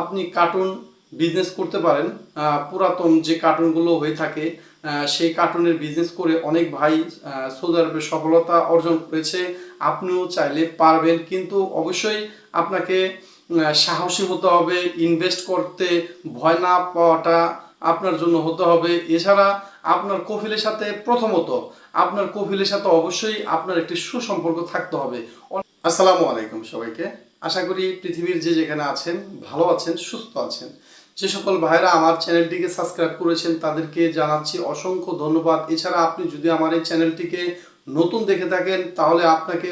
আপনি cartoon business করতে পারেন। পুরাতন যে কার্টুনগুলো হয়ে থাকে সেই কার্টুনের বিজনেস করে অনেক ভাই সৌদি আরবে সফলতা অর্জন করেছে। আপনিও চাইলে পারবেন, কিন্তু অবশ্যই আপনাকে সাহসী হতে হবে ইনভেস্ট করতে ভয় না পাওয়াটা আপনার জন্য হতে হবে। এছাড়া আপনার কফিলের সাথে প্রথমত, আপনার কফিলের সাথে অবশ্যই আপনার একটি সুসম্পর্ক থাকতে হবে। আসসালামু আলাইকুম সবাইকে। আশা করি পৃথিবীর যে যেখানে আছেন, ভালো আছেন, সুস্থ আছেন, যে সকল ভাইরা আমার চ্যানেলটিকে সাবস্ক্রাইব করেছেন, তাদেরকে জানাচ্ছি অসংখ্য ধন্যবাদ। এছাড়া আপনি যদি আমার এই চ্যানেলটিকে নতুন দেখে থাকেন, তাহলে আপনাকে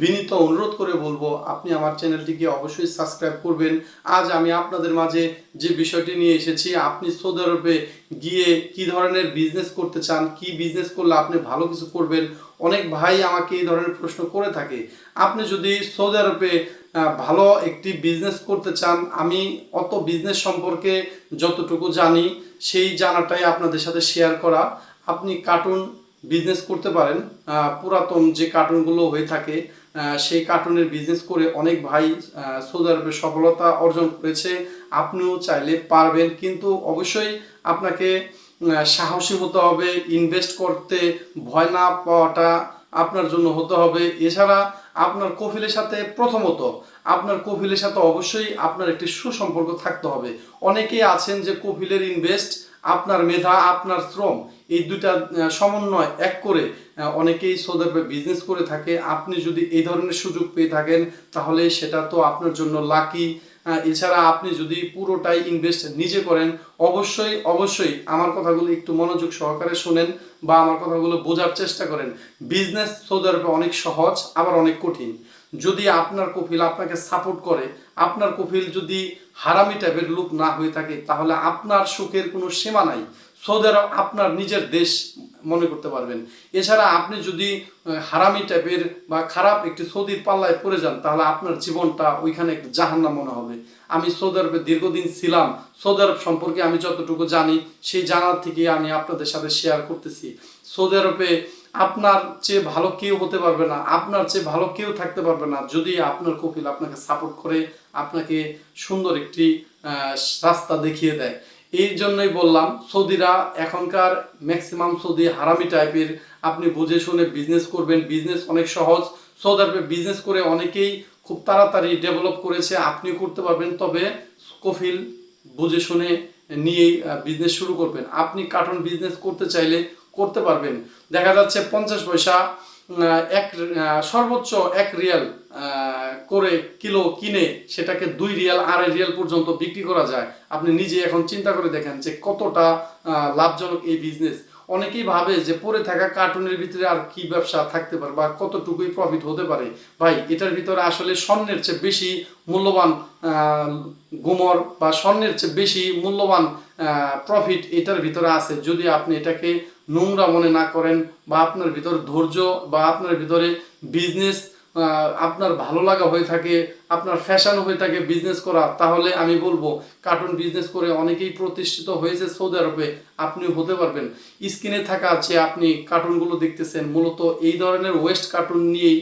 বিনীত অনুরোধ করে বলব, আপনি আমার চ্যানেলটিকে অবশ্যই সাবস্ক্রাইব করবেন। আজ আমি আপনাদের মাঝে যে বিষয়টি নিয়ে এসেছি, আপনি সৌদি আরবে গিয়ে কি ধরনের বিজনেস করতে চান, কি বিজনেস করলে আপনি ভালো কিছু করবেন, অনেক ভাই আমাকে এই ধরনের প্রশ্ন করে থাকে। আপনি যদি সৌদি আরবে ভালো একটি বিজনেস করতে চান, আমি অত বিজনেস সম্পর্কে যতটুকু জানি, সেই জানাটাই আপনাদের সাথে শেয়ার করা। আপনি কার্টুন বিজনেস করতে পারেন পুরাতন যে কার্টুনগুলো হয়ে থাকে সেই কার্টুনের বিজনেস করে অনেক ভাই সৌদি আরবে সফলতা অর্জন করেছে, আপনিও চাইলে পারবেন। কিন্তু অবশ্যই আপনাকে সাহসী হতে হবে ইনভেস্ট করতে ভয় না পাওয়াটা আপনার জন্য হতে হবে। এছাড়া আপনার কফিলের সাথে প্রথমত, আপনার কফিলের সাথে অবশ্যই আপনার একটি সুসম্পর্ক থাকতে হবে। অনেকেই আছেন যে কফিলের ইনভেস্ট আপনার মেধা, আপনার শ্রম, এই দুইটা সমন্বয় এক করে অনেকেই সৌদি বিজনেস করে থাকে। আপনি যদি এই ধরনের সুযোগ পেয়ে থাকেন, তাহলে সেটা তো আপনার জন্য লাকি এছাড়া আপনি যদি পুরোটাই ইনভেস্ট নিজে করেন, অবশ্যই অবশ্যই আমার কথাগুলো একটু মনোযোগ সহকারে শোনেন বা আমার কথাগুলো বোঝার চেষ্টা করেন। বিজনেস সৌদি আরবে অনেক সহজ, আবার অনেক কঠিন। যদি আপনার কপিল আপনাকে সাপোর্ট করে, আপনার কপিল যদি হারামি টাইপের লোক না হয়ে থাকে, তাহলে আপনার সুখের কোনো সীমা নাই। সৌদি আরব আপনার নিজের দেশ মনে করতে পারবেন। এছাড়া আপনি যদি হারামি টাইপের বা খারাপ একটি সৌদির পাল্লায় পড়ে যান, তাহলে আপনার জীবনটা ওইখানে একটু জাহান্নাম মনে হবে। আমি সৌদি আরবে দীর্ঘদিন ছিলাম। সৌদি আরব সম্পর্কে আমি যতটুকু জানি, সেই জানার থেকে আমি আপনাদের সাথে শেয়ার করতেছি। সৌদি আরবে আপনার চেয়ে ভালো কেউ হতে পারবে না, আপনার চেয়ে ভালো কেউ থাকতে পারবে না, যদি আপনার কপিল আপনাকে সাপোর্ট করে, আপনাকে সুন্দর একটি রাস্তা দেখিয়ে দেয়। এই জন্যই বললাম, সৌদিরা এখনকার ম্যাক্সিমাম সৌদি হারামি টাইপের আপনি বুঝে শুনে বিজনেস করবেন। বিজনেস অনেক সহজ। সৌদি আরবে বিজনেস করে অনেকেই খুব তাড়াতাড়ি ডেভেলপ করেছে, আপনি করতে পারবেন। তবে কফিল বুঝে শুনে নিয়েই বিজনেস শুরু করবেন। আপনি কার্টুন বিজনেস করতে চাইলে করতে পারবেন। দেখা যাচ্ছে পঞ্চাশ পয়সা এক সর্বোচ্চ এক রিয়াল করে কিলো কিনে সেটাকে দুই রিয়াল, আড়াই রিয়াল পর্যন্ত বিক্রি করা যায়। আপনি নিজে এখন চিন্তা করে দেখেন যে কতটা লাভজনক এই বিজনেস অনেকেই ভাবে যে পরে থাকা কার্টুনের ভিতরে আর কি ব্যবসা থাকতে পারে বা কতটুকুই প্রফিট হতে পারে। ভাই, এটার ভিতরে আসলে স্বর্ণের চেয়ে বেশি মূল্যবান গোমর বা স্বর্ণের চেয়ে বেশি মূল্যবান প্রফিট এটার ভিতরে আছে। যদি আপনি এটাকে নোংরা মনে না করেন বা আপনার ভিতরে ধৈর্য বা আপনার ভিতরে বিজনেস আপনার ভালো লাগা হয়ে থাকে, আপনার ফ্যাশন হয়ে থাকে বিজনেস করা, তাহলে আমি বলব কার্টুন বিজনেস করে অনেকেই প্রতিষ্ঠিত হয়েছে সৌদি আরবে, আপনিও হতে পারবেন। স্ক্রিনে থাকা আছে, আপনি কার্টুনগুলো দেখতেছেন, মূলত এই ধরনের ওয়েস্ট কার্টুন নিয়েই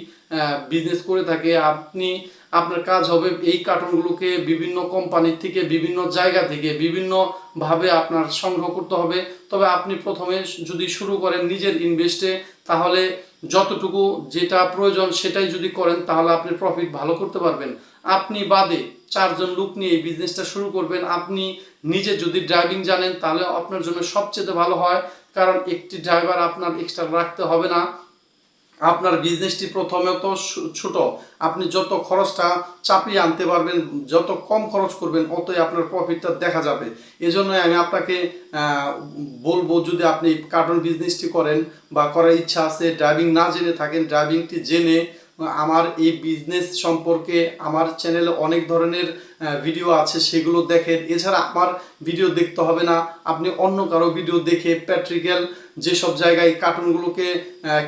বিজনেস করে থাকে। আপনি আপনার কাজ হবে এই কার্টুনগুলোকে বিভিন্ন কোম্পানির থেকে, বিভিন্ন জায়গা থেকে বিভিন্ন ভাবে আপনার সংগ্রহ করতে হবে। তবে আপনি প্রথমে যদি শুরু করেন নিজের ইনভেস্টে তাহলে যতটুকু যেটা প্রয়োজন সেটাই যদি করেন, তাহলে আপনি প্রফিট ভালো করতে পারবেন। আপনি বাদে চারজন লোক নিয়ে এই বিজনেসটা শুরু করবেন। আপনি নিজে যদি ড্রাইভিং জানেন, তাহলে আপনার জন্য সবচেয়ে ভালো হয়। কারণ একটি ড্রাইভার আপনার এক্সট্রা রাখতে হবে না। আপনার বিজনেসটি প্রথমে তো ছোট। আপনি যত খরচটা চাপিয়ে আনতে পারবেন, যত কম খরচ করবেন, অতই আপনার প্রফিটটা দেখা যাবে। এজন্যই আমি আপনাকে বলব যদি আপনি কার্টুন বিজনেসটি করেন বা করার ইচ্ছা আছে ড্রাইভিং না জেনে থাকেন ড্রাইভিংটি জেনে আমার এই বিজনেস সম্পর্কে আমার চ্যানেলে অনেক ধরনের ভিডিও আছে, সেগুলো দেখেন। এছাড়া আমার ভিডিও দেখতে হবে না। আপনি অন্য কারও ভিডিও দেখে প্যাট্রিক্যাল যেসব জায়গায় কার্টুনগুলোকে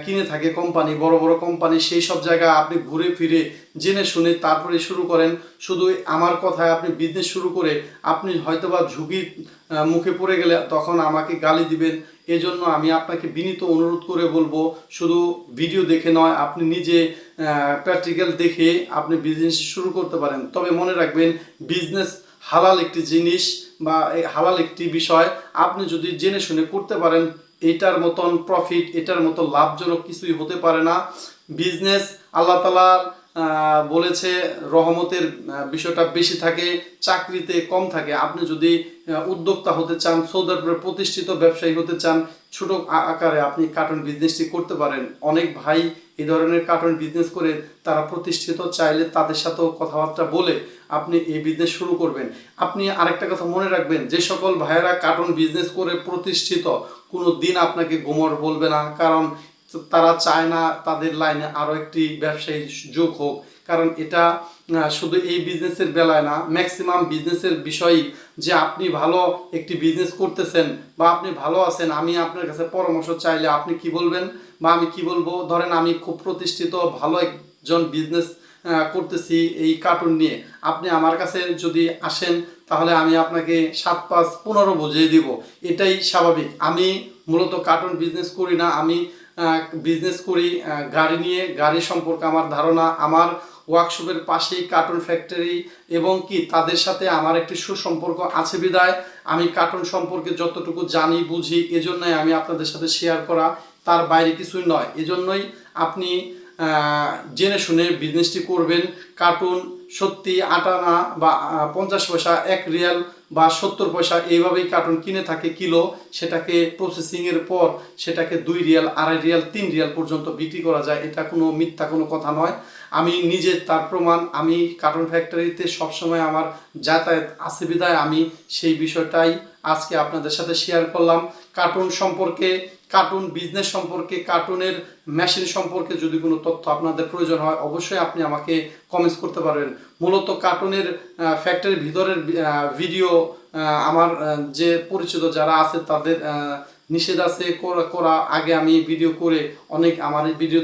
কিনে থাকে কোম্পানি বড় বড় কোম্পানি সেই সব জায়গায় আপনি ঘুরে ফিরে জেনে শুনে তারপরে শুরু করেন। শুধু আমার কথায় আপনি বিজনেস শুরু করে আপনি হয়তোবা ঝুঁকির মুখে পড়ে গেলে তখন আমাকে গালি দিবেন। এজন্য আমি আপনাকে বিনীত অনুরোধ করে বলব, শুধু ভিডিও দেখে নয়, আপনি নিজে প্র্যাকটিক্যাল দেখে আপনি বিজনেস শুরু করতে পারেন। তবে মনে রাখবেন বিজনেস হালাল একটি জিনিস বা হালাল একটি বিষয়। আপনি যদি জেনে শুনে করতে পারেন, এটার মতন প্রফিট এটার মতো লাভজনক কিছুই হতে পারে না। বিজনেস আল্লাহ তালার বলেছে, রহমতের বিষয়টা বেশি থাকে, চাকরিতে কম থাকে। আপনি যদি উদ্যোক্তা হতে চান সৌদি আরবের প্রতিষ্ঠিত ব্যবসায়ী হতে চান, ছোট আকারে আপনি কার্টুন বিজনেসটি করতে পারেন। অনেক ভাই এই ধরনের কার্টুন বিজনেস করে তারা প্রতিষ্ঠিত চাইলে তাদের সাথেও কথাবার্তা বলে আপনি এই বিজনেস শুরু করবেন। আপনি আরেকটা কথা মনে রাখবেন, যে সকল ভাইয়েরা কার্টুন বিজনেস করে প্রতিষ্ঠিত কোনো দিন আপনাকে গোমর বলবে না, কারণ তারা চায় না তাদের লাইনে আরও একটি ব্যবসায়ী যোগ হোক। কারণ এটা শুধু এই বিজনেসের বেলায় না ম্যাক্সিমাম বিজনেসের বিষয়ই যে আপনি ভালো একটি বিজনেস করতেছেন বা আপনি ভালো আছেন, আমি আপনার কাছে পরামর্শ চাইলে আপনি কি বলবেন বা আমি কি বলব? ধরেন আমি খুব প্রতিষ্ঠিত, ভালো একজন বিজনেস করতেছি এই কার্টুন নিয়ে। আপনি আমার কাছে যদি আসেন, তাহলে আমি আপনাকে সাত, পাঁচ, পনেরো বুঝিয়ে দিব। এটাই স্বাভাবিক। আমি মূলত কার্টুন বিজনেস করি না, আমি বিজনেস করি গাড়ি নিয়ে। গাড়ি সম্পর্কে আমার ধারণা, আমার ওয়ার্কশপের পাশেই কার্টুন ফ্যাক্টরি এবং কি তাদের সাথে আমার একটি সুসম্পর্ক আছে বিদায়। আমি কার্টুন সম্পর্কে যতটুকু জানি, বুঝি, এজন্যই আমি আপনাদের সাথে শেয়ার করা তার বাইরে কিছুই নয়। এজন্যই আপনি জেনে শুনে বিজনেসটি করবেন। কার্টুন সত্যি আটানা বা পঞ্চাশ পয়সা এক রিয়াল বা সত্তর পয়সা এইভাবেই কার্টুন কিনে থাকে কিলো, সেটাকে প্রসেসিংয়ের পর সেটাকে দুই রিয়াল, আড়াই রিয়াল, তিন রিয়াল পর্যন্ত বিক্রি করা যায়। এটা কোনো মিথ্যা কোনো কথা নয়। আমি নিজে তার প্রমাণ, আমি কার্টুন ফ্যাক্টরিতে সবসময় আমার যাতায়াত আছে বিদায় আমি সেই বিষয়টাই আজকে আপনাদের সাথে শেয়ার করলাম। কার্টুন সম্পর্কে কার্টুন বিজনেস সম্পর্কে কার্টুনের মেশিন সম্পর্কে যদি কোনো তথ্য আপনাদের প্রয়োজন হয়, অবশ্যই আপনি আমাকে কমেন্টস করতে পারবেন। মূলত কার্টুনের ফ্যাক্টরির ভিতরের ভিডিও আমার যে পরিচিত যারা আছে তাদের নিষেধ আছে, করা করা আগে আমি ভিডিও করে অনেক আমার ভিডিও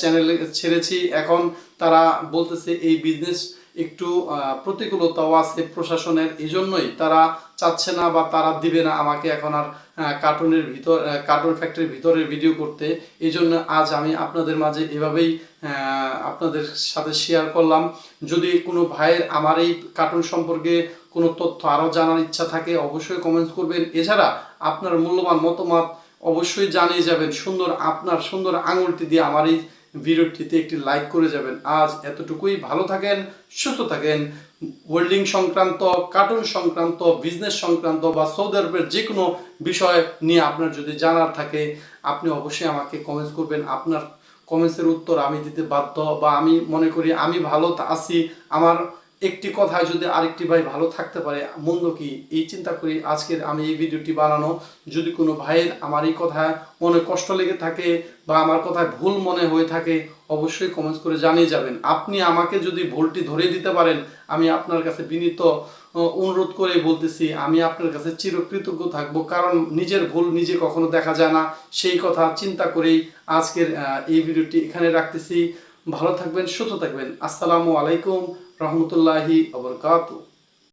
চ্যানেলে ছেড়েছি। এখন তারা বলতেছে এই বিজনেস একটু প্রতিকূলতাও আছে প্রশাসনের। এই জন্যই তারা চাচ্ছে না বা তারা দিবে না। আমাকে এখন আর কার্টুনের ভিতর কার্টুন ফ্যাক্টরির ভিতরে ভিডিও করতে। এই জন্য আজ আমি আপনাদের মাঝে এভাবেই আপনাদের সাথে শেয়ার করলাম। যদি কোনো ভাইয়ের আমার এই কার্টুন সম্পর্কে কোনো তথ্য আরও জানার ইচ্ছা থাকে, অবশ্যই কমেন্টস করবেন। এছাড়া আপনার মূল্যবান মতামত অবশ্যই জানিয়ে যাবেন সুন্দর, আপনার সুন্দর আঙুলটি দিয়ে আমার এই ভিডিওটিতে একটি লাইক করে যাবেন। আজ এতটুকুই। ভালো থাকেন, সুস্থ থাকেন। ওয়েল্ডিং সংক্রান্ত কার্টুন সংক্রান্ত বিজনেস সংক্রান্ত বা সৌদি আরবের যে কোনো বিষয় নিয়ে আপনার যদি জানার থাকে, আপনি অবশ্যই আমাকে কমেন্টস করবেন। আপনার কমেন্টসের উত্তর আমি দিতে বাধ্য বা আমি মনে করি আমি ভালো আছি। আমার একটি কথায় যদি আরেকটি ভাই ভালো থাকতে পারে, মন্দ কি? এই চিন্তা করি আজকের আমি এই ভিডিওটি বানানো। যদি কোনো ভাইয়ের আমার এই কথায় মনে কষ্ট লেগে থাকে বা আমার কথায় ভুল মনে হয়ে থাকে, অবশ্যই কমেন্টস করে জানিয়ে যাবেন। আপনি আমাকে যদি ভুলটি ধরে দিতে পারেন, আমি আপনার কাছে বিনীত অনুরোধ করে বলতেছি, আমি আপনার কাছে চিরকৃতজ্ঞ থাকব। কারণ নিজের ভুল নিজে কখনো দেখা যায় না। সেই কথা চিন্তা করেই আজকের এই ভিডিওটি এখানে রাখতেছি। ভালো থাকবেন, সুস্থ থাকবেন। আসসালামু আলাইকুম। रहमतुल्लाहि वबरकातु